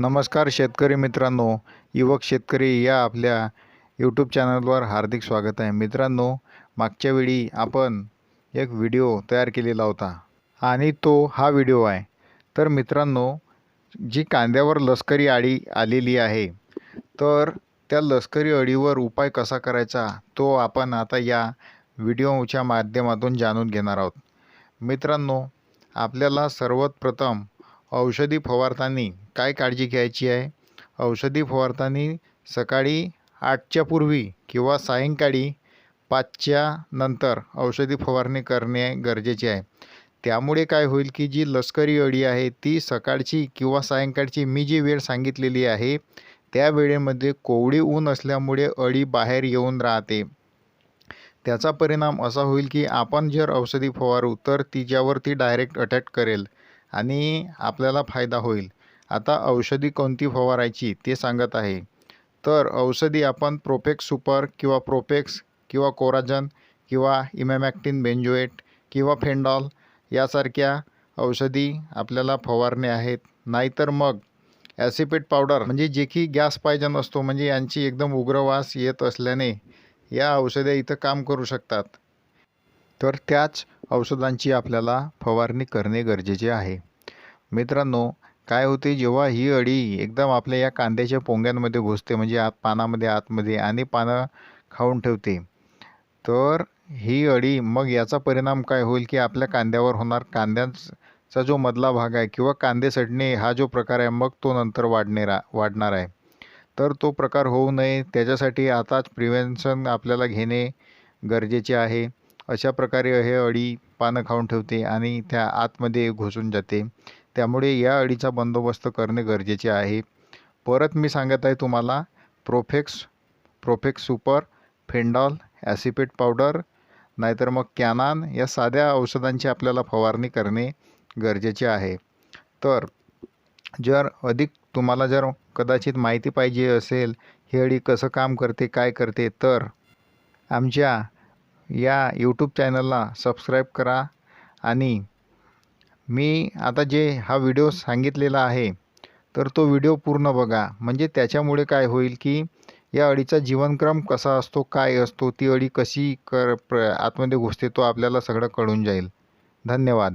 नमस्कार शेतकरी मित्रांनो युवक शेतकरी या आपल्या यूट्यूब चॅनलवर हार्दिक स्वागत आहे. मित्रांनो मागच्या वेळी आपण एक व्हिडिओ तयार केलेला होता आणि तो हा व्हिडिओ आहे. तर मित्रांनो जी कांद्यावर लष्करी आळी आलेली आहे तर त्या लष्करी अळीवर उपाय कसा करायचा तो आपण आता या व्हिडिओच्या माध्यमातून जाणून घेणार आहोत. मित्रांनो आपल्याला सर्वात प्रथम औषधी फवारताना काय काळजी घ्यायची आहे? औषधी फवारताना सकाळी आठच्या पूर्वी किंवा सायंकाळी पाचच्या नंतर औषधी फवारणी करणे गरजेचे आहे. त्यामुळे काय होईल की जी लष्करी अळी आहे ती सकाळची किंवा सायंकाळची मी जी वेळ सांगितलेली आहे त्या वेळेमध्ये कोवळी ऊन असल्यामुळे अळी बाहेर येऊन राहते. त्याचा परिणाम असा होईल की आपण जर औषधी फवारू तर तिच्यावर ती डायरेक्ट अटॅक करेल आणि आपल्याला फायदा होईल. आता औषधी कोणती फवारायची ते सांगत आहे. तर औषधी आपण प्रोपेक्स सुपर किंवा प्रोपेक्स किंवा कोराजन किंवा इमॅमॅक्टिन बेंजोएट किंवा फेंडॉल यासारख्या औषधी आपल्याला फवारणे आहेत. नाहीतर मग ॲसिपेट पावडर म्हणजे जे की गॅस पायजन असतो म्हणजे यांची एकदम उग्रवास येत असल्याने या औषधे इथं काम करू शकतात. तर त्याच औषधांची आपल्याला फवारणी करणे गरजेचे आहे. मित्रांनो काय होते जेव्हा ही अळी एकदम आपल्या या कांद्याच्या पोंग्यांमध्ये घुसते म्हणजे आत पानामध्ये आतमध्ये आणि पानं खाऊन ठेवते तर ही अळी मग याचा परिणाम काय होईल की आपल्या कांद्यावर होणार? कांद्यांचा जो मधला भाग आहे किंवा कांदे सडणे हा जो प्रकार आहे मग तो नंतर वाढणेरा वाढणार आहे. तर तो प्रकार होऊ नये. त्याच्यासाठी आताच प्रिव्हेन्शन आपल्याला घेणे गरजेचे आहे. अशा प्रकारे हे अळी पानं खाऊन ठेवते आणि त्या आतमध्ये घुसून जाते. त्यामुळे या अळीचा बंदोबस्त करणे गरजेचे आहे. परत मी सांगत आहे तुम्हाला Profex Profex super Fendal acephate powder नाहीतर मग कॅनान या साध्या औषधांची आपल्याला फवारणी करणे गरजेचे आहे. तर जर अधिक तुम्हाला जर कदाचित माहिती पाहिजे असेल ही अळी कसं काम करते काय करते तर आमच्या या यूट्यूब चॅनलला सबस्क्राईब करा आणि मी आता जे हा व्हिडिओ सांगितलेला आहे तर तो व्हिडिओ पूर्ण बघा. म्हणजे त्याच्यामुळे काय होईल की या अळीचा जीवनक्रम कसा असतो काय असतो ती अळी कशी कर प्र आतमध्ये घुसते तो आपल्याला सगळं कळून जाईल. धन्यवाद.